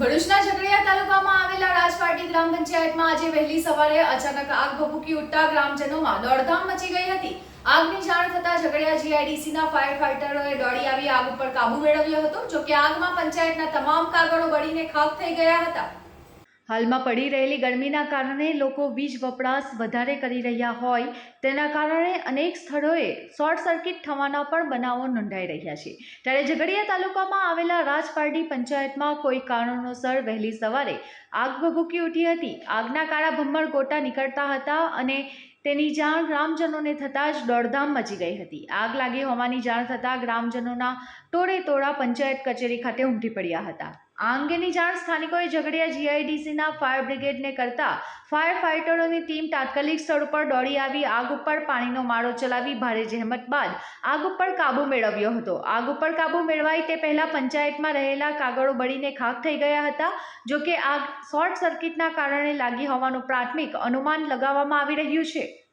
ભરૂચના ઝઘડિયા તાલુકામાં આવેલા રાજપાટી ગ્રામ પંચાયતમાં આજે વહેલી સવારે અચાનક આગ ભભૂકી ઉઠતા ગ્રામજનોમાં દોડધામ મચી ગઈ હતી. આગની જાણ થતા ઝઘડિયા જીઆઈડીસીના ફાયર ફાઈટરોએ દોડી આવી આગ ઉપર કાબુ મેળવ્યો હતો, જોકે આગમાં પંચાયતના તમામ કાગળો બળીને ખાખ થઈ ગયા હતા. હાલમાં પડી રહેલી ગરમીના કારણે લોકો વીજ વપરાશ વધારે કરી રહ્યા હોય તેના કારણે અનેક સ્થળોએ શોર્ટ સર્કિટ થવાના પણ બનાવો નોંધાઈ રહ્યા છે. ત્યારે ઝઘડિયા તાલુકામાં આવેલા રાજપારડી પંચાયતમાં કોઈ કારણોસર વહેલી સવારે આગ ભભૂકી ઉઠી હતી. આગના કાળા ભમ્મર ગોટા નીકળતા હતા અને તેની જાણ ગ્રામજનોને થતાં જ દોડધામ મચી ગઈ હતી. આગ લાગી હોવાની જાણ થતાં ગ્રામજનોના ટોળે તોડા પંચાયત કચેરી ખાતે ઉમટી પડ્યા હતા. આ અંગેની જાણ સ્થાનિકોએ ઝઘડિયા જીઆઈડીસીના ફાયર બ્રિગેડને કરતા ફાયર ફાઇટરોની ટીમ તાત્કાલિક સ્થળ ઉપર દોડી આવી, આગ ઉપર પાણીનો માળો ચલાવી ભારે જહેમત બાદ આગ ઉપર કાબૂ મેળવ્યો હતો. આગ ઉપર કાબૂ મેળવાય તે પહેલાં પંચાયતમાં રહેલા કાગળો બળીને ખાખ થઈ ગયા હતા. જો કે આગ શોર્ટ સર્કિટના કારણે લાગી હોવાનું પ્રાથમિક અનુમાન લગાવવામાં આવી રહ્યું છે.